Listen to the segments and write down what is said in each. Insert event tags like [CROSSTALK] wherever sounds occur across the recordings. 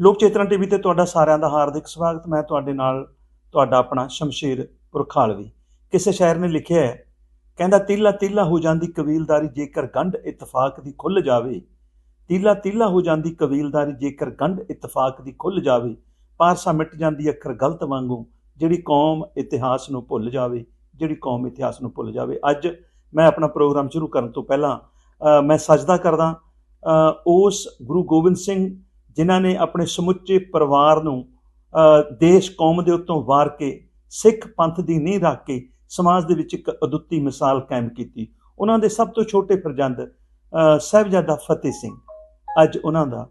ਲੋਕ ਚੇਤਨਾ ਟੀਵੀ ਤੇ ਤੁਹਾਡਾ ਸਾਰਿਆਂ ਦਾ ਹਾਰਦਿਕ ਸਵਾਗਤ। ਮੈਂ ਤੁਹਾਡੇ ਨਾਲ ਤੁਹਾਡਾ ਆਪਣਾ ਸ਼ਮਸ਼ੀਰ ਪੁਰਖਾਲਵੀ। ਕਿਸੇ ਸ਼ਾਇਰ ਨੇ ਲਿਖਿਆ ਹੈ, ਕਹਿੰਦਾ, ਤੀਲਾ ਤੀਲਾ ਹੋ ਜਾਂਦੀ ਕਬੀਲਦਾਰੀ ਜੇਕਰ ਗੰਢ ਇਤਫਾਕ ਦੀ ਖੁੱਲ ਜਾਵੇ। ਤੀਲਾ ਤੀਲਾ ਹੋ ਜਾਂਦੀ ਕਬੀਲਦਾਰੀ ਜੇਕਰ ਗੰਢ ਇਤਫਾਕ ਦੀ ਖੁੱਲ ਜਾਵੇ, ਪਾਰਸਾ ਮਿਟ ਜਾਂਦੀ ਅੱਖਰ ਗਲਤ ਵਾਂਗੂ, ਜਿਹੜੀ ਕੌਮ ਇਤਿਹਾਸ ਨੂੰ ਭੁੱਲ ਜਾਵੇ, ਜਿਹੜੀ ਕੌਮ ਇਤਿਹਾਸ ਨੂੰ ਭੁੱਲ ਜਾਵੇ। ਅੱਜ ਮੈਂ ਆਪਣਾ ਪ੍ਰੋਗਰਾਮ ਸ਼ੁਰੂ ਕਰਨ ਤੋਂ ਪਹਿਲਾਂ ਮੈਂ ਸਜਦਾ ਕਰਦਾ ਉਸ ਗੁਰੂ ਗੋਬਿੰਦ ਸਿੰਘ ਜਿਨ੍ਹਾਂ ਨੇ ਆਪਣੇ ਸਮੁੱਚੇ ਪਰਿਵਾਰ ਨੂੰ ਦੇਸ਼ ਕੌਮ ਦੇ ਉੱਤੋਂ ਵਾਰ ਕੇ ਸਿੱਖ ਪੰਥ ਦੀ ਨੀਂਹ ਰੱਖ ਕੇ ਸਮਾਜ ਦੇ ਵਿੱਚ ਇੱਕ ਅਦੁੱਤੀ ਮਿਸਾਲ ਕਾਇਮ ਕੀਤੀ। ਉਹਨਾਂ ਦੇ ਸਭ ਤੋਂ ਛੋਟੇ ਪ੍ਰਜੰਦ ਅ, ਸਾਹਿਬਜ਼ਾਦਾ ਫਤਿਹ ਸਿੰਘ। ਅੱਜ ਉਹਨਾਂ ਦਾ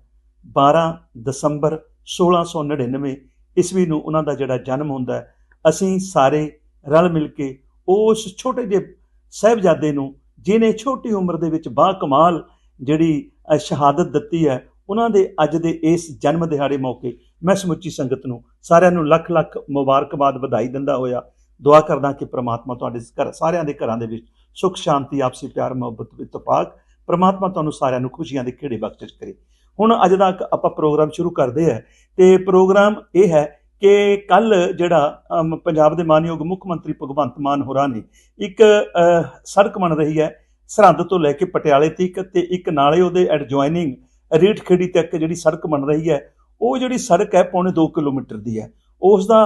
12 ਦਸੰਬਰ 1699 ਈਸਵੀ ਨੂੰ ਉਹਨਾਂ ਦਾ ਜਿਹੜਾ ਜਨਮ ਹੁੰਦਾ ਹੈ ਅਸੀਂ ਸਾਰੇ ਰਲ ਮਿਲ ਕੇ ਉਸ ਛੋਟੇ ਜਿਹੇ ਸਾਹਿਬਜ਼ਾਦੇ ਨੂੰ ਜਿਨੇ ਛੋਟੀ ਉਮਰ ਦੇ ਵਿੱਚ ਬਾ ਕਮਾਲ ਜਿਹੜੀ ਸ਼ਹਾਦਤ ਦਿੱਤੀ ਹੈ ਉਹਨਾਂ ਦੇ ਅੱਜ ਦੇ ਇਸ ਜਨਮ ਦਿਹਾੜੇ ਮੌਕੇ ਮੈਂ ਸਮੁੱਚੀ ਸੰਗਤ ਨੂੰ ਸਾਰਿਆਂ ਨੂੰ ਲੱਖ ਲੱਖ ਮੁਬਾਰਕਬਾਦ ਵਧਾਈ ਦਿੰਦਾ ਹੋਇਆ, ਦੁਆ ਕਰਦਾ ਕਿ ਪ੍ਰਮਾਤਮਾ ਤੁਹਾਡੇ ਘਰ ਸਾਰਿਆਂ ਦੇ ਘਰਾਂ ਦੇ ਵਿੱਚ ਸੁਖ, ਸ਼ਾਂਤੀ, ਆਪਸੀ ਪਿਆਰ, ਮੁਹੱਬਤ ਇਤਫਾਕ ਪ੍ਰਮਾਤਮਾ ਤੁਹਾਨੂੰ ਸਾਰਿਆਂ ਨੂੰ ਖੁਸ਼ੀਆਂ ਦੇ ਖੇੜੇ ਬਖਸ਼ਿਸ਼ ਕਰੇ। ਹੁਣ ਅੱਜ ਦਾ ਇੱਕ ਆਪਾਂ ਪ੍ਰੋਗਰਾਮ ਸ਼ੁਰੂ ਕਰਦੇ ਹਾਂ ਤੇ ਪ੍ਰੋਗਰਾਮ ਇਹ ਹੈ ਕਿ ਕੱਲ ਜਿਹੜਾ ਪੰਜਾਬ ਦੇ ਮਾਨਯੋਗ ਮੁੱਖ ਮੰਤਰੀ ਭਗਵੰਤ ਮਾਨ ਹੋਰਾਂ ਨੇ ਇੱਕ ਸੜਕ ਬਣ ਰਹੀ ਹੈ, ਸਰਹੰਦ ਤੋਂ ਲੈ ਕੇ ਪਟਿਆਲੇ ਤੱਕ ਤੇ ਇੱਕ ਨਾਲੇ ਉਹਦੇ ਐਡਜੋਇਨਿੰਗ ਰੀਠ ਖੇੜੀ ਤੱਕ ਜਿਹੜੀ ਸੜਕ ਬਣ ਰਹੀ ਹੈ, ਉਹ ਜਿਹੜੀ ਸੜਕ ਹੈ ਪੌਣੇ 2 ਕਿਲੋਮੀਟਰ ਦੀ ਹੈ। ਉਸ ਦਾ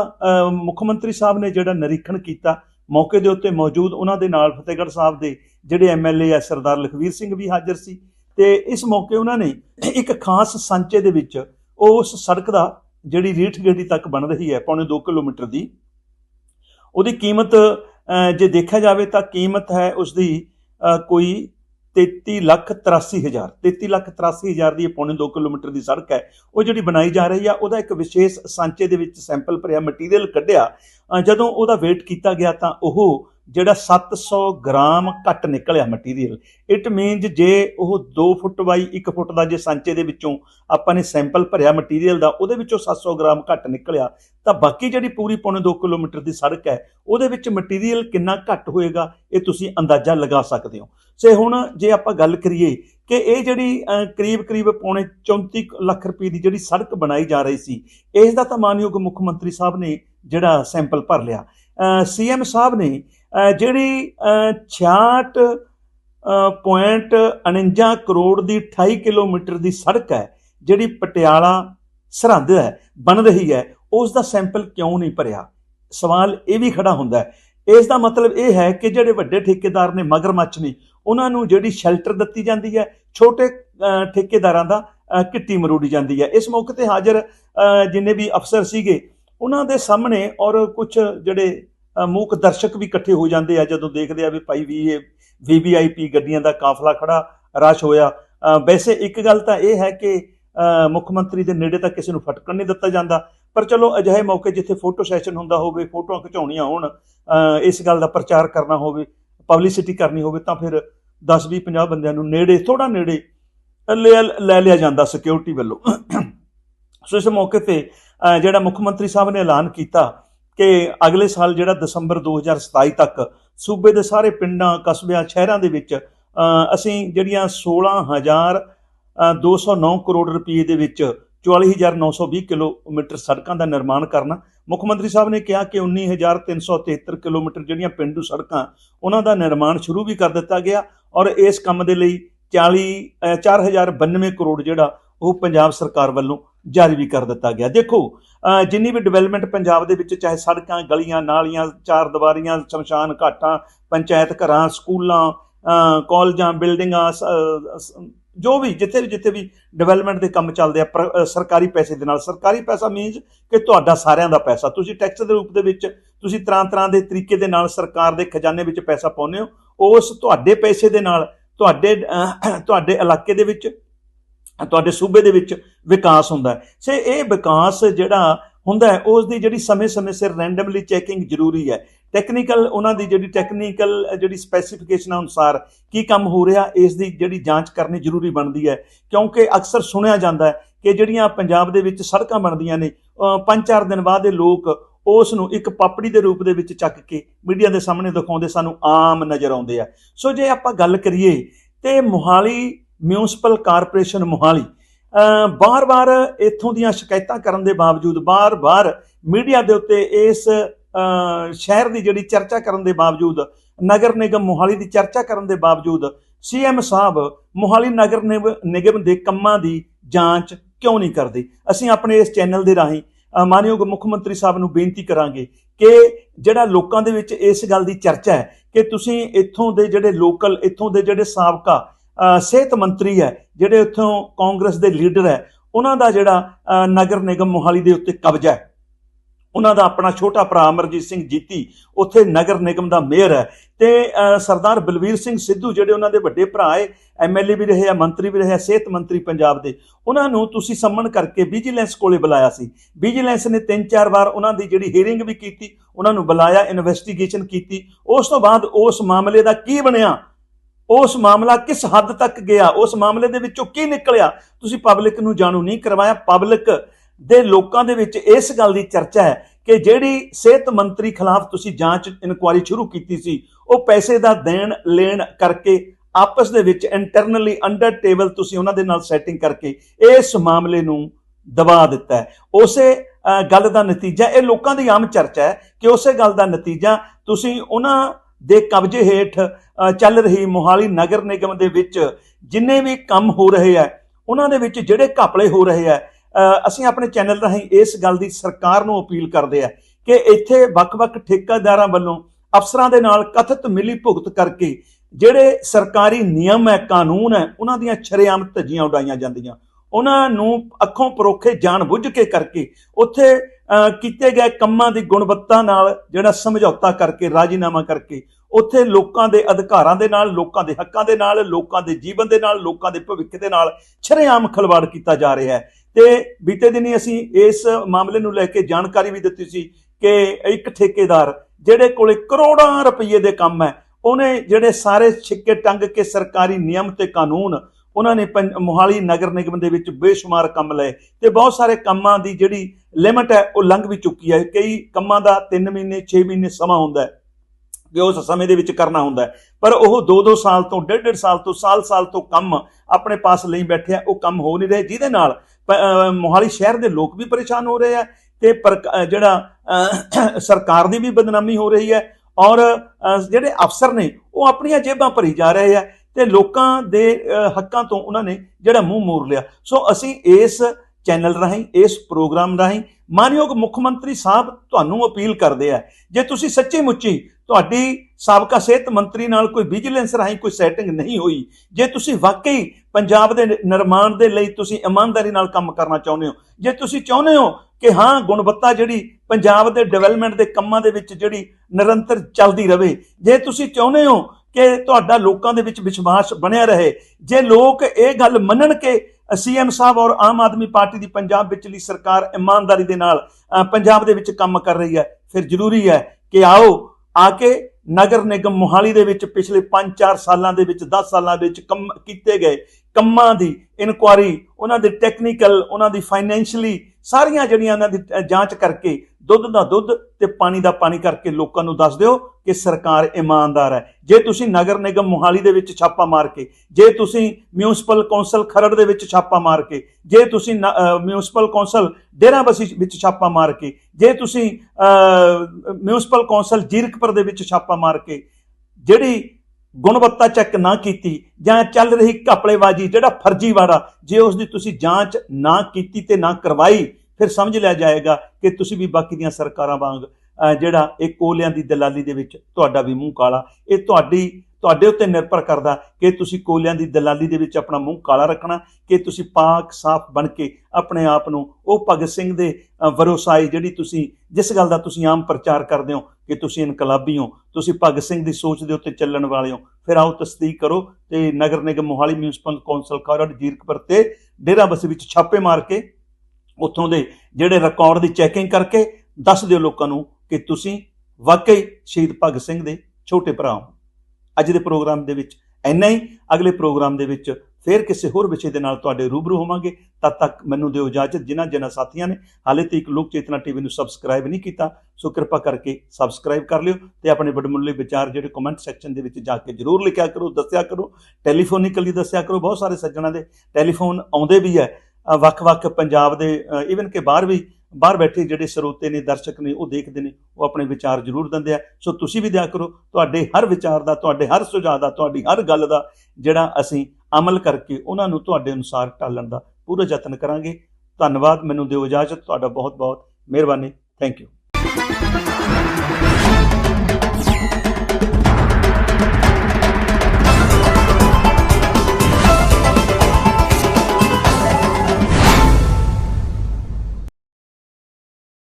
ਮੁੱਖ ਮੰਤਰੀ ਸਾਹਿਬ ਨੇ ਜਿਹੜਾ ਨਿਰੀਖਣ ਕੀਤਾ, ਮੌਕੇ ਦੇ ਉੱਤੇ ਮੌਜੂਦ ਉਹਨਾਂ ਦੇ ਨਾਲ ਫਤਿਹਗੜ੍ਹ ਸਾਹਿਬ ਦੇ ਜਿਹੜੇ ਐਮਐਲਏ ਆ ਸਰਦਾਰ ਲਖਵੀਰ ਸਿੰਘ ਵੀ ਹਾਜ਼ਰ ਸੀ। ਤੇ ਇਸ ਮੌਕੇ ਉਹਨਾਂ ਨੇ ਇੱਕ ਖਾਸ ਸਾਂਚੇ ਦੇ ਵਿੱਚ ਉਸ ਸੜਕ ਦਾ ਜਿਹੜੀ ਰੀਠ ਗੇੜੀ ਤੱਕ ਬਣ ਰਹੀ ਹੈ, ਪੌਣੇ 2 ਕਿਲੋਮੀਟਰ ਦੀ। ਉਹਦੀ ਕੀਮਤ ਜੇ ਦੇਖਿਆ ਜਾਵੇ ਤਾਂ ਕੀਮਤ ਹੈ ਉਸ ਦੀ ਕੋਈ 33 ਲੱਖ 83 ਹਜ਼ਾਰ 33 ਲੱਖ 83 ਹਜ਼ਾਰ ਦੀ ਇਹ ਪੌਣੇ 2 ਕਿਲੋਮੀਟਰ ਦੀ ਸੜਕ ਹੈ। ਉਹ ਜਿਹੜੀ ਬਣਾਈ ਜਾ ਰਹੀ ਆ, ਉਹਦਾ ਇੱਕ ਵਿਸ਼ੇਸ਼ ਸਾਂਚੇ ਦੇ ਵਿੱਚ ਸੈਂਪਲ ਭਰਿਆ, ਮਟੀਰੀਅਲ ਕੱਢਿਆ। ਜਦੋਂ ਉਹਦਾ ਵੇਟ ਕੀਤਾ ਗਿਆ ਤਾਂ ਉਹ ਜਿਹੜਾ 700 ਗ੍ਰਾਮ ਘੱਟ ਨਿਕਲਿਆ ਮਟੀਰੀਅਲ ਇਟ ਮੀਨਸ ਜੇ ਉਹ 2 ਫੁੱਟ ਬਾਈ 1 ਫੁੱਟ ਦਾ ਜੇ ਸਾਂਚੇ ਦੇ ਵਿੱਚੋਂ ਆਪਾਂ ਨੇ ਸੈਂਪਲ ਭਰਿਆ ਮਟੀਰੀਅਲ ਦਾ, ਉਹਦੇ ਵਿੱਚੋਂ 700 ਗ੍ਰਾਮ ਘੱਟ ਨਿਕਲਿਆ, ਤਾਂ ਬਾਕੀ ਜਿਹੜੀ ਪੂਰੀ ਪੌਣੇ 2 ਕਿਲੋਮੀਟਰ ਦੀ ਸੜਕ ਹੈ, ਉਹਦੇ ਵਿੱਚ ਮਟੀਰੀਅਲ ਕਿੰਨਾ ਘੱਟ ਹੋਏਗਾ, ਇਹ ਤੁਸੀਂ ਅੰਦਾਜ਼ਾ ਲਗਾ ਸਕਦੇ ਹੋ। ਸੇ ਹੁਣ ਜੇ ਆਪਾਂ ਗੱਲ ਕਰੀਏ ਕਿ ਇਹ ਜਿਹੜੀ ਕਰੀਬ ਕਰੀਬ ਪੌਣੇ 34 ਲੱਖ ਰੁਪਏ ਦੀ ਜਿਹੜੀ ਸੜਕ ਬਣਾਈ ਜਾ ਰਹੀ ਸੀ, ਇਸ ਦਾ ਤਾਂ ਮਾਨਯੋਗ ਮੁੱਖ ਮੰਤਰੀ ਸਾਹਿਬ ਨੇ ਜਿਹੜਾ ਸੈਂਪਲ ਭਰ ਲਿਆ। ਸੀਐਮ ਸਾਹਿਬ ਨੇ ਜਿਹੜੀ ਅਹ, 66 ਅਹ, ਪੁਆਇੰਟ 49 ਕਰੋੜ ਦੀ 28 ਕਿਲੋਮੀਟਰ ਦੀ ਸੜਕ ਹੈ ਜਿਹੜੀ ਪਟਿਆਲਾ ਸਰਹੰਦ ਹੈ ਬਣ ਰਹੀ ਹੈ ਉਸ ਦਾ ਸੈਂਪਲ ਕਿਉਂ ਨਹੀਂ ਭਰਿਆ? ਸਵਾਲ ਇਹ ਵੀ ਖੜਾ ਹੁੰਦਾ ਹੈ। ਇਸ ਦਾ ਮਤਲਬ ਇਹ ਹੈ ਕਿ ਜਿਹੜੇ ਵੱਡੇ ਠੇਕੇਦਾਰ ਨੇ ਮਗਰਮੱਛ ਨੇ ਉਹਨਾਂ ਨੂੰ ਜਿਹੜੀ ਸ਼ੈਲਟਰ ਦਿੱਤੀ ਜਾਂਦੀ ਹੈ ਛੋਟੇ ਠੇਕੇਦਾਰਾਂ ਦਾ ਕਿੱਟੀ ਮਰੋੜੀ ਜਾਂਦੀ ਹੈ। ਇਸ ਮੌਕੇ ਤੇ ਹਾਜ਼ਰ ਜਿੰਨੇ ਵੀ ਅਫਸਰ ਸੀਗੇ ਉਹਨਾਂ ਦੇ ਸਾਹਮਣੇ ਔਰ ਕੁਝ ਜਿਹੜੇ ਮੂਕ ਦਰਸ਼ਕ ਵੀ ਇਕੱਠੇ ਹੋ ਜਾਂਦੇ ਆ ਜਦੋਂ ਦੇਖਦੇ ਆ ਵੀ ਭਾਈ ਵੀ ਇਹ ਵੀਵੀਆਈਪੀ ਗੱਡੀਆਂ ਦਾ ਕਾਫਲਾ ਖੜਾ ਰਸ਼ ਹੋਇਆ। ਵੈਸੇ ਇੱਕ ਗੱਲ ਤਾਂ ਇਹ ਹੈ ਕਿ ਮੁੱਖ ਮੰਤਰੀ ਦੇ ਨੇੜੇ ਤਾਂ ਕਿਸੇ ਨੂੰ ਫਟਕਣ ਨਹੀਂ ਦਿੱਤਾ ਜਾਂਦਾ। ਪਰ ਚਲੋ ਅਜਿਹੇ ਮੌਕੇ ਜਿੱਥੇ ਫੋਟੋ ਸੈਸ਼ਨ ਹੁੰਦਾ ਹੋਵੇ, ਫੋਟੋਆਂ ਖਿਚਾਉਣੀਆਂ ਹੋਣ ਇਸ ਗੱਲ ਦਾ ਪ੍ਰਚਾਰ ਕਰਨਾ ਹੋਵੇ, ਪਬਲਿਸਿਟੀ ਕਰਨੀ ਹੋਵੇ ਤਾਂ ਫਿਰ 10 20 50 ਬੰਦਿਆਂ ਨੂੰ ਨੇੜੇ ਥੋੜਾ ਨੇੜੇ ਲੈ ਲੈ ਲਿਆ ਜਾਂਦਾ ਸਿਕਿਉਰਿਟੀ ਵੱਲੋਂ। ਸੋ ਇਸ ਮੌਕੇ ਤੇ ਜਿਹੜਾ ਮੁੱਖ ਮੰਤਰੀ ਸਾਹਿਬ ਨੇ ਐਲਾਨ ਕੀਤਾ ਕਿ ਅਗਲੇ ਸਾਲ ਜਿਹੜਾ ਦਸੰਬਰ 2027 ਤੱਕ ਸੂਬੇ ਦੇ ਸਾਰੇ ਪਿੰਡਾਂ ਕਸਬਿਆਂ ਸ਼ਹਿਰਾਂ ਦੇ ਵਿੱਚ ਅਸੀਂ ਜਿਹੜੀਆਂ 16209 ਕਰੋੜ ਰੁਪਏ ਦੇ ਵਿੱਚ 44920 ਕਿਲੋਮੀਟਰ ਸੜਕਾਂ ਦਾ ਨਿਰਮਾਣ ਕਰਨਾ ਮੁੱਖ ਮੰਤਰੀ ਸਾਹਿਬ ਨੇ ਕਿਹਾ ਕਿ 19373 ਕਿਲੋਮੀਟਰ ਜਿਹੜੀਆਂ ਪਿੰਡੂ ਸੜਕਾਂ ਉਹਨਾਂ ਦਾ ਨਿਰਮਾਣ ਸ਼ੁਰੂ ਵੀ ਕਰ ਦਿੱਤਾ ਗਿਆ ਔਰ ਇਸ ਕੰਮ ਦੇ ਲਈ 40 ਅ, 4092 ਕਰੋੜ ਜਿਹੜਾ ਉਹ ਪੰਜਾਬ ਸਰਕਾਰ ਵੱਲੋਂ ਜਾਰੀ ਵੀ ਕਰ ਦਿੱਤਾ ਗਿਆ। ਦੇਖੋ ਜਿੰਨੀ ਵੀ ਡਿਵੈਲਪਮੈਂਟ ਪੰਜਾਬ ਦੇ ਵਿੱਚ ਚਾਹੇ ਸੜਕਾਂ ਗਲੀਆਂ ਨਾਲੀਆਂ ਚਾਰ ਦੀਵਾਰੀਆਂ ਸ਼ਮਸ਼ਾਨ ਘਾਟਾਂ ਪੰਚਾਇਤ ਘਰਾਂ ਸਕੂਲਾਂ ਅ, ਕਾਲਜਾਂ ਬਿਲਡਿੰਗਾਂ ਸ- ਜੋ ਵੀ ਜਿੱਥੇ ਵੀ ਜਿੱਥੇ ਵੀ ਡਿਵੈਲਪਮੈਂਟ ਦੇ ਕੰਮ ਚੱਲਦੇ ਆ ਪ੍ਰ- ਸਰਕਾਰੀ ਪੈਸੇ ਦੇ ਨਾਲ। ਸਰਕਾਰੀ ਪੈਸਾ ਮੀਨਸ ਕਿ ਤੁਹਾਡਾ ਸਾਰਿਆਂ ਦਾ ਪੈਸਾ। ਤੁਸੀਂ ਟੈਕਸ ਦੇ ਰੂਪ ਦੇ ਵਿੱਚ ਤੁਸੀਂ ਤਰ੍ਹਾਂ ਤਰ੍ਹਾਂ ਦੇ ਤਰੀਕੇ ਦੇ ਨਾਲ ਸਰਕਾਰ ਦੇ ਖਜ਼ਾਨੇ ਵਿੱਚ ਪੈਸਾ ਪਾਉਂਦੇ ਹੋ ਉਸ ਤੁਹਾਡੇ ਪੈਸੇ ਦੇ ਨਾਲ ਤੁਹਾਡੇ ਤੁਹਾਡੇ ਇਲਾਕੇ ਦੇ ਵਿੱਚ ਤੁਹਾਡੇ ਸੂਬੇ ਦੇ ਵਿੱਚ ਵਿਕਾਸ ਹੁੰਦਾ ਹੈ। ਸੇ ਇਹ ਵਿਕਾਸ ਜਿਹੜਾ ਹੁੰਦਾ ਹੈ ਉਸ ਦੀ ਜਿਹੜੀ ਸਮੇਂ-ਸਮੇਂ ਸਿਰ ਰੈਂਡਮਲੀ ਚੈਕਿੰਗ ਜ਼ਰੂਰੀ ਹੈ। ਟੈਕਨੀਕਲ ਉਹਨਾਂ ਦੀ ਜਿਹੜੀ ਟੈਕਨੀਕਲ ਜਿਹੜੀ ਸਪੈਸੀਫਿਕੇਸ਼ਨ ਅਨੁਸਾਰ ਕੀ ਕੰਮ ਹੋ ਰਿਹਾ ਇਸ ਦੀ ਜਿਹੜੀ ਜਾਂਚ ਕਰਨੀ ਜ਼ਰੂਰੀ ਬਣਦੀ ਹੈ। ਕਿਉਂਕਿ ਅਕਸਰ ਸੁਣਿਆ ਜਾਂਦਾ ਹੈ ਕਿ ਜਿਹੜੀਆਂ ਪੰਜਾਬ ਦੇ ਵਿੱਚ ਸੜਕਾਂ ਬਣਦੀਆਂ ਨੇ ਅ, ਪੰਜ ਚਾਰ ਦਿਨ ਬਾਅਦ ਦੇ ਲੋਕ ਉਸ ਨੂੰ ਇੱਕ ਪਾਪੜੀ ਦੇ ਰੂਪ ਦੇ ਵਿੱਚ ਚੱਕ ਕੇ ਮੀਡੀਆ ਦੇ ਸਾਹਮਣੇ ਦਿਖਾਉਂਦੇ ਸਾਨੂੰ ਆਮ ਨਜ਼ਰ ਆਉਂਦੇ ਆ। ਸੋ ਜੇ ਆਪਾਂ ਗੱਲ ਕਰੀਏ ਤੇ ਮੋਹਾਲੀ ਮਿਊਨਿਸਪਲ ਕਾਰਪੋਰੇਸ਼ਨ ਮੋਹਾਲੀ। ਅਹ ਬਾਰ-ਬਾਰ ਇੱਥੋਂ ਦੀਆਂ ਸ਼ਿਕਾਇਤਾਂ ਕਰਨ ਦੇ ਬਾਵਜੂਦ, ਬਾਰ-ਬਾਰ ਮੀਡੀਆ ਦੇ ਉੱਤੇ ਇਸ ਸ਼ਹਿਰ ਦੀ ਜਿਹੜੀ ਚਰਚਾ ਕਰਨ ਦੇ ਬਾਵਜੂਦ, ਨਗਰ ਨਿਗਮ ਮੋਹਾਲੀ ਦੀ ਚਰਚਾ ਕਰਨ ਦੇ ਬਾਵਜੂਦ ਸੀਐਮ ਸਾਹਿਬ ਮੋਹਾਲੀ ਨਗਰ ਨਿਗ- ਨਿਗਮ ਦੇ ਕੰਮਾਂ ਦੀ ਜਾਂਚ ਕਿਉਂ ਨਹੀਂ ਕਰਦੇ? ਅਸੀਂ ਆਪਣੇ ਇਸ ਚੈਨਲ ਦੇ ਰਾਹੀਂ ਮਾਨਯੋਗ ਮੁੱਖ ਮੰਤਰੀ ਸਾਹਿਬ ਨੂੰ ਬੇਨਤੀ ਕਰਾਂਗੇ ਕਿ ਜਿਹੜਾ ਲੋਕਾਂ ਦੇ ਵਿੱਚ ਇਸ ਗੱਲ ਦੀ ਚਰਚਾ ਹੈ ਕਿ ਤੁਸੀਂ ਇੱਥੋਂ ਦੇ ਜਿਹੜੇ ਲੋਕਲ, ਇੱਥੋਂ ਦੇ ਜਿਹੜੇ ਸਾਬਕਾ ਸਿਹਤ ਮੰਤਰੀ ਹੈ, ਜਿਹੜੇ ਉੱਥੋਂ ਕਾਂਗਰਸ ਦੇ ਲੀਡਰ ਹੈ, ਉਹਨਾਂ ਦਾ ਜਿਹੜਾ ਨਗਰ ਨਿਗਮ ਮੋਹਾਲੀ ਦੇ ਉੱਤੇ ਕਬਜ਼ਾ ਹੈ। ਉਹਨਾਂ ਦਾ ਆਪਣਾ ਛੋਟਾ ਭਰਾ ਅਮਰਜੀਤ ਸਿੰਘ ਜੀਤੀ, ਉੱਥੇ ਨਗਰ ਨਿਗਮ ਦਾ ਮੇਅਰ ਹੈ ਤੇ ਸਰਦਾਰ ਬਲਵੀਰ ਸਿੰਘ ਸਿੱਧੂ ਜਿਹੜੇ ਉਹਨਾਂ ਦੇ ਵੱਡੇ ਭਰਾ ਹੈ ਐਮਐਲਏ ਵੀ ਰਹੇ ਆ, ਮੰਤਰੀ ਵੀ ਰਹੇ ਆ, ਸਿਹਤ ਮੰਤਰੀ ਪੰਜਾਬ ਦੇ। ਉਹਨਾਂ ਨੂੰ ਤੁਸੀਂ ਸੰਮਣ ਕਰਕੇ ਵਿਜੀਲੈਂਸ ਕੋਲੇ ਬੁਲਾਇਆ ਸੀ। ਵਿਜੀਲੈਂਸ ਨੇ ਤਿੰਨ ਚਾਰ ਵਾਰ ਉਹਨਾਂ ਦੀ ਜਿਹੜੀ ਹੀਅਰਿੰਗ ਵੀ ਕੀਤੀ, ਉਹਨਾਂ ਨੂੰ ਬੁਲਾਇਆ ਇਨਵੈਸਟੀਗੇਸ਼ਨ ਕੀਤੀ। ਉਸ ਤੋਂ ਬਾਅਦ ਉਸ ਮਾਮਲੇ ਦਾ ਕੀ ਬਣਿਆ? ਉਸ ਮਾਮਲਾ ਕਿਸ ਹੱਦ ਤੱਕ ਗਿਆ? ਉਸ ਮਾਮਲੇ ਦੇ ਵਿੱਚੋਂ ਕੀ ਨਿਕਲਿਆ? ਤੁਸੀਂ ਪਬਲਿਕ ਨੂੰ ਜਾਣੂ ਨਹੀਂ ਕਰਵਾਇਆ। ਪਬਲਿਕ ਦੇ ਲੋਕਾਂ ਦੇ ਵਿੱਚ ਇਸ ਗੱਲ ਦੀ ਚਰਚਾ ਹੈ ਕਿ ਜਿਹੜੀ ਸਿਹਤ ਮੰਤਰੀ ਖਿਲਾਫ ਤੁਸੀਂ ਜਾਂਚ ਇਨਕੁਆਇਰੀ ਸ਼ੁਰੂ ਕੀਤੀ ਸੀ, ਉਹ ਪੈਸੇ ਦਾ ਦੇਣ ਲੈਣ ਕਰਕੇ ਆਪਸ ਦੇ ਵਿੱਚ ਇੰਟਰਨਲੀ ਅੰਡਰ ਟੇਬਲ ਤੁਸੀਂ ਉਹਨਾਂ ਦੇ ਨਾਲ ਸੈਟਿੰਗ ਕਰਕੇ ਇਸ ਮਾਮਲੇ ਨੂੰ ਦਬਾ ਦਿੱਤਾ ਹੈ। ਉਸੇ ਗੱਲ ਦਾ ਨਤੀਜਾ, ਇਹ ਲੋਕਾਂ ਦੀ ਆਮ ਚਰਚਾ ਹੈ ਕਿ ਉਸੇ ਗੱਲ ਦਾ ਨਤੀਜਾ ਤੁਸੀਂ ਉਹਨਾਂ ਦੇ ਕਬਜ਼ੇ ਹੇਠ ਚੱਲ ਰਹੀ ਮੋਹਾਲੀ ਨਗਰ ਨਿਗਮ ਦੇ ਵਿੱਚ ਜਿੰਨੇ ਵੀ ਕੰਮ ਹੋ ਰਹੇ ਆ, ਉਹਨਾਂ ਦੇ ਵਿੱਚ ਜਿਹੜੇ ਘਪਲੇ ਹੋ ਰਹੇ ਆ ਅਸੀਂ ਆਪਣੇ ਚੈਨਲ ਰਾਹੀਂ ਇਸ ਗੱਲ ਦੀ ਸਰਕਾਰ ਨੂੰ ਅਪੀਲ ਕਰਦੇ ਆ ਕਿ ਇੱਥੇ ਵੱਖ-ਵੱਖ ਠੇਕੇਦਾਰਾਂ ਵੱਲੋਂ ਅਫਸਰਾਂ ਦੇ ਨਾਲ ਕਥਿਤ ਮਿਲੀ ਭੁਗਤ ਕਰਕੇ ਜਿਹੜੇ ਸਰਕਾਰੀ ਨਿਯਮ ਹੈ, ਕਾਨੂੰਨ ਹੈ, ਉਹਨਾਂ ਦੀਆਂ ਛਰੇਆਮ ਧੱਜੀਆਂ ਉਡਾਈਆਂ ਜਾਂਦੀਆਂ। ਉਹਨਾਂ ਨੂੰ ਅੱਖੋਂ ਪਰੋਖੇ ਜਾਣ ਬੁੱਝ ਕੇ ਕਰਕੇ ਉੱਥੇ ਕੀਤੇ ਗਏ ਕੰਮਾਂ ਦੀ ਗੁਣਵੱਤਾ ਨਾਲ ਜਿਹੜਾ ਸਮਝੌਤਾ ਕਰਕੇ, ਰਾਜੀਨਾਮਾ ਕਰਕੇ, ਉੱਥੇ ਲੋਕਾਂ ਦੇ ਅਧਿਕਾਰਾਂ ਦੇ ਨਾਲ, ਲੋਕਾਂ ਦੇ ਹੱਕਾਂ ਦੇ ਨਾਲ, ਲੋਕਾਂ ਦੇ ਜੀਵਨ ਦੇ ਨਾਲ, ਲੋਕਾਂ ਦੇ ਭਵਿੱਖ ਦੇ ਨਾਲ ਛਰੇਆਮ ਖਲਵਾੜ ਕੀਤਾ ਜਾ ਰਿਹਾ ਹੈ। ਤੇ ਬੀਤੇ ਦਿਨੀ ਅਸੀਂ ਇਸ ਮਾਮਲੇ ਨੂੰ ਲੈ ਕੇ ਜਾਣਕਾਰੀ ਵੀ ਦਿੱਤੀ ਸੀ ਕਿ ਇੱਕ ਠੇਕੇਦਾਰ ਜਿਹੜੇ ਕੋਲੇ ਕਰੋੜਾਂ ਰੁਪਏ ਦੇ ਕੰਮ ਹੈ, ਉਹਨੇ ਜਿਹੜੇ ਸਾਰੇ ਛਿੱਕੇ ਟੰਗ ਕੇ ਸਰਕਾਰੀ ਨਿਯਮ ਤੇ ਕਾਨੂੰਨ ਉਹਨਾਂ ਨੇ ਪੰਜ- ਮੋਹਾਲੀ ਨਗਰ ਨਿਗਮ ਦੇ ਵਿੱਚ ਬੇਸ਼ੁਮਾਰ ਕੰਮ ਲਏ ਤੇ ਬਹੁਤ ਸਾਰੇ ਕੰਮਾਂ ਦੀ ਜਿਹੜੀ ਲਿਮਟ ਹੈ, ਉਹ ਲੰਘ ਵੀ ਚੁੱਕੀ ਹੈ। ਕਈ ਕੰਮਾਂ ਦਾ 3 ਮਹੀਨੇ 6 ਮਹੀਨੇ ਸਮਾਂ ਹੁੰਦਾ ਹੈ ਕਿ ਉਸ ਸਮੇਂ ਦੇ ਵਿੱਚ ਕਰਨਾ ਹੁੰਦਾ ਪਰ ਉਹ 2-2 ਸਾਲ ਤੋਂ ਡੇਢ ਡੇਢ ਸਾਲ ਤੋਂ, ਸਾਲ-ਸਾਲ ਤੋਂ ਕੰਮ ਆਪਣੇ ਪਾਸ ਲਈ ਬੈਠੇ ਆ ਉਹ ਕੰਮ ਹੋ ਨਹੀਂ ਰਹੇ। ਜਿਹਦੇ ਨਾਲ ਪ- ਮੋਹਾਲੀ ਸ਼ਹਿਰ ਦੇ ਲੋਕ ਵੀ ਪਰੇਸ਼ਾਨ ਹੋ ਰਹੇ ਆ ਤੇ ਪਰ ਜਿਹੜਾ [COUGHS] ਸਰਕਾਰ ਦੀ ਵੀ ਬਦਨਾਮੀ ਹੋ ਰਹੀ ਹੈ ਔਰ ਜਿਹੜੇ ਅਫਸਰ ਨੇ, ਉਹ ਆਪਣੀਆਂ ਜੇਬਾਂ ਭਰੀ ਜਾ ਰਹੇ ਆ ਤੇ ਲੋਕਾਂ ਦੇ ਹੱਕਾਂ ਤੋਂ ਉਹਨਾਂ ਨੇ ਜਿਹੜਾ ਮੂੰਹ ਮੋੜ ਲਿਆ। ਸੋ ਅਸੀਂ ਇਸ ਚੈਨਲ ਰਾਹੀਂ, ਇਸ ਪ੍ਰੋਗਰਾਮ ਰਾਹੀਂ ਮਾਨਯੋਗ ਮੁੱਖ ਮੰਤਰੀ ਸਾਹਿਬ ਤੁਹਾਨੂੰ ਅਪੀਲ ਕਰਦੇ ਆ, ਜੇ ਤੁਸੀਂ ਸੱਚੀ ਮੁੱਚੀ ਤੁਹਾਡੀ ਸਾਬਕਾ ਸਿਹਤ ਮੰਤਰੀ ਨਾਲ ਕੋਈ ਵਿਜੀਲੈਂਸ ਰਾਹੀਂ ਕੋਈ ਸੈਟਿੰਗ ਨਹੀਂ ਹੋਈ, ਜੇ ਤੁਸੀਂ ਵਾਕਈ ਪੰਜਾਬ ਦੇ ਨਿਰਮਾਣ ਦੇ ਲਈ ਤੁਸੀਂ ਇਮਾਨਦਾਰੀ ਨਾਲ ਕੰਮ ਕਰਨਾ ਚਾਹੁੰਦੇ ਹੋ, ਜੇ ਤੁਸੀਂ ਚਾਹੁੰਦੇ ਹੋ ਕਿ ਹਾਂ, ਗੁਣਵੱਤਾ ਜਿਹੜੀ ਪੰਜਾਬ ਦੇ ਡਿਵੈਲਪਮੈਂਟ ਦੇ ਕੰਮਾਂ ਦੇ ਵਿੱਚ ਜਿਹੜੀ ਨਿਰੰਤਰ ਚੱਲਦੀ ਰਵੇ, ਜੇ ਤੁਸੀਂ ਚਾਹੁੰਦੇ ਹੋ ਕਿ ਤੁਹਾਡਾ ਲੋਕਾਂ ਦੇ ਵਿੱਚ ਵਿਸ਼ਵਾਸ ਬਣਿਆ ਰਹੇ। ਜੇ ਲੋਕ ਇਹ ਗੱਲ ਮੰਨਣ ਕਿ ਸੀਐਮ ਸਾਹਿਬ ਔਰ ਆਮ ਆਦਮੀ ਪਾਰਟੀ ਦੀ ਪੰਜਾਬ ਵਿੱਚਲੀ ਸਰਕਾਰ ਇਮਾਨਦਾਰੀ ਦੇ ਨਾਲ ਪੰਜਾਬ ਦੇ ਵਿੱਚ ਕੰਮ ਕਰ ਰਹੀ ਹੈ, ਫਿਰ ਜ਼ਰੂਰੀ ਹੈ ਕਿ ਆਓ, ਆ ਕੇ ਨਗਰ ਨਿਗਮ ਮੋਹਾਲੀ ਦੇ ਵਿੱਚ ਪਿਛਲੇ 5-4 ਸਾਲਾਂ ਦੇ ਵਿੱਚ 10 ਸਾਲਾਂ ਦੇ ਵਿੱਚ ਕੰਮ ਕੀਤੇ ਗਏ ਕੰਮਾਂ ਦੀ ਇਨਕੁਆਰੀ ਉਹਨਾਂ ਦੇ ਟੈਕਨੀਕਲ ਉਹਨਾਂ ਦੀ ਫਾਈਨੈਂਸ਼ੀਅਲੀ ਸਾਰੀਆਂ ਜਿਹੜੀਆਂ ਇਹਨਾਂ ਦੀ ਜਾਂਚ ਕਰਕੇ ਦੁੱਧ ਦਾ ਦੁੱਧ ਤੇ ਪਾਣੀ ਦਾ ਪਾਣੀ ਕਰਕੇ ਲੋਕਾਂ ਨੂੰ ਦੱਸ ਦਿਓ ਕਿ ਸਰਕਾਰ ਇਮਾਨਦਾਰ ਹੈ। ਜੇ ਤੁਸੀਂ ਨਗਰ ਨਿਗਮ ਮੋਹਾਲੀ ਦੇ ਵਿੱਚ ਛਾਪਾ ਮਾਰ ਕੇ ਜੇ ਤੁਸੀਂ ਮਿਊਨਿਸਪਲ ਕੌਂਸਲ ਖਰੜ ਦੇ ਵਿੱਚ ਛਾਪਾ ਮਾਰ ਕੇ ਜੇ ਤੁਸੀਂ ਨ- ਅ, ਮਿਊਨਿਸਪਲ ਕੌਂਸਲ ਡੇਰਾਬੱਸੀ ਵਿੱਚ ਛਾਪਾ ਮਾਰ ਕੇ ਜੇ ਤੁਸੀਂ ਅ, ਮਿਊਨਿਸਪਲ ਕੌਂਸਲ ਜੀਰਕਪੁਰ ਦੇ ਵਿੱਚ ਛਾਪਾ ਮਾਰ ਕੇ ਜਿਹੜੀ ਗੁਣਵੱਤਾ ਚੈੱਕ ਨਾ ਕੀਤੀ ਜਾਂ ਚੱਲ ਰਹੀ ਘਪਲੇਬਾਜੀ, ਜਿਹੜਾ ਫਰਜ਼ੀਵਾੜਾ ਜੇ ਉਸ ਦੀ ਤੁਸੀਂ ਜਾਂਚ ਨਾ ਕੀਤੀ ਤੇ ਨਾ ਕਰਵਾਈ, ਫਿਰ ਸਮਝ ਲਿਆ ਜਾਏਗਾ ਕਿ ਤੁਸੀਂ ਵੀ ਬਾਕੀ ਦੀਆਂ ਸਰਕਾਰਾਂ ਵਾਂਗ ਜਿਹੜਾ ਇਹ ਕੋਲਿਆਂ ਦੀ ਦਲਾਲੀ ਦੇ ਵਿੱਚ ਤੁਹਾਡਾ ਵੀ ਮੂੰਹ ਕਾਲਾ। ਇਹ ਤੁਹਾਡੀ ਤੁਹਾਡੇ ਉੱਤੇ ਨਿਰਭਰ ਕਰਦਾ ਕਿ ਤੁਸੀਂ ਕੋਲਿਆਂ ਦੀ ਦਲਾਲੀ ਦੇ ਵਿੱਚ ਆਪਣਾ ਮੂੰਹ ਕਾਲਾ ਰੱਖਣਾ ਕਿ ਤੁਸੀਂ ਪਾਕ ਸਾਫ਼ ਬਣ ਕੇ ਆਪਣੇ ਆਪ ਨੂੰ ਉਹ ਭਗਤ ਸਿੰਘ ਦੇ ਅਹ, ਵਰੋਸਾਈ ਜਿਹੜੀ ਤੁਸੀਂ ਜਿਸ ਗੱਲ ਦਾ ਤੁਸੀਂ ਆਮ ਪ੍ਰਚਾਰ ਕਰਦੇ ਹੋ ਕਿ ਤੁਸੀਂ ਇਨਕਲਾਬੀ ਹੋ ਤੁਸੀਂ ਭਗਤ ਸਿੰਘ ਦੀ ਸੋਚ ਦੇ ਉੱਤੇ ਚੱਲਣ ਵਾਲੇ ਹੋ ਫਿਰ ਆਓ ਤਸਦੀਕ ਕਰੋ ਤੇ ਨਗਰ ਨਿਗਮ ਮੋਹਾਲੀ ਮਿਊਨਿਸਪਲ ਕੌਂਸਲ ਖਰੜ ਜੀਰਕਪੁਰ ਤੇ ਡੇਰਾਬੱਸੀ ਵਿੱਚ ਛਾਪੇ ਮਾਰ ਕੇ ਉੱਥੋਂ ਦੇ ਜਿਹੜੇ ਰਿਕਾਰਡ ਦੀ ਚੈਕਿੰਗ ਕਰਕੇ ਦੱਸ ਦਿਓ ਲੋਕਾਂ ਨੂੰ ਕਿ ਤੁਸੀਂ ਵਾਕਈ ਸ਼ਹੀਦ ਭਗਤ ਸਿੰਘ ਦੇ ਛੋਟੇ ਭਰਾ ਹੋ। ਅੱਜ ਦੇ ਪ੍ਰੋਗਰਾਮ ਦੇ ਵਿੱਚ ਇੰਨਾ ਹੀ। ਅਗਲੇ ਪ੍ਰੋਗਰਾਮ ਦੇ ਵਿੱਚ ਫੇਰ ਕਿਸੇ ਹੋਰ ਵਿਸ਼ੇ ਦੇ ਨਾਲ ਤੁਹਾਡੇ ਰੂਬਰੂ ਹੋਵਾਂਗੇ। ਤਦ ਤੱਕ ਮੈਨੂੰ ਦਿਓ ਇਜਾਜ਼ਤ। ਜਿਨ੍ਹਾਂ ਜਿਨ੍ਹਾਂ ਸਾਥੀਆਂ ਨੇ ਹਾਲੇ ਤੱਕ ਲੋਕ ਚੇਤਨਾ ਟੀਵੀ ਨੂੰ ਸਬਸਕ੍ਰਾਈਬ ਨਹੀਂ ਕੀਤਾ, ਸੋ ਕਿਰਪਾ ਕਰਕੇ ਸਬਸਕ੍ਰਾਈਬ ਕਰ ਲਿਓ ਤੇ ਆਪਣੇ ਵੱਡਮੁੱਲੇ ਵਿਚਾਰ ਜਿਹੜੇ ਕਮੈਂਟ ਸੈਕਸ਼ਨ ਦੇ ਵਿੱਚ ਜਾ ਕੇ ਜਰੂਰ ਲਿਖਿਆ ਕਰੋ, ਦੱਸਿਆ ਕਰੋ। ਟੈਲੀਫੋਨਿਕਲੀ ਦੱਸਿਆ ਕਰੋ। ਬਹੁਤ ਸਾਰੇ ਸੱਜਣਾਂ ਦੇ ਟੈਲੀਫੋਨ ਆਉਂਦੇ ਵੀ ਹੈ। ਵੱਖ-ਵੱਖ ਪੰਜਾਬ ਦੇ ਈਵਨ ਕਿ ਬਾਹਰ ਵੀ ਬਾਹਰ ਬੈਠੇ ਜਿਹੜੇ ਸਰੋਤੇ ਨੇ, ਦਰਸ਼ਕ ਨੇ, ਉਹ ਦੇਖਦੇ ਨੇ, ਉਹ ਆਪਣੇ ਵਿਚਾਰ ਜ਼ਰੂਰ ਦਿੰਦੇ ਆ। ਸੋ ਤੁਸੀਂ ਵੀ ਦਿਆ ਕਰੋ, ਤੁਹਾਡੇ ਹਰ ਵਿਚਾਰ ਦਾ, ਤੁਹਾਡੇ ਹਰ ਸੁਝਾਅ ਦਾ, ਤੁਹਾਡੀ ਹਰ ਗੱਲ ਦਾ, ਜਿਹੜਾ ਅਸੀਂ ਅਮਲ ਕਰਕੇ ਉਹਨਾਂ ਨੂੰ ਤੁਹਾਡੇ ਅਨੁਸਾਰ ਟਾਲਣ ਦਾ ਪੂਰਾ ਯਤਨ ਕਰਾਂਗੇ। ਧੰਨਵਾਦ, ਮੈਨੂੰ ਦਿਓ ਇਜਾਜ਼ਤ, ਤੁਹਾਡਾ ਬਹੁਤ ਬਹੁਤ ਮਿਹਰਬਾਨੀ। Thank you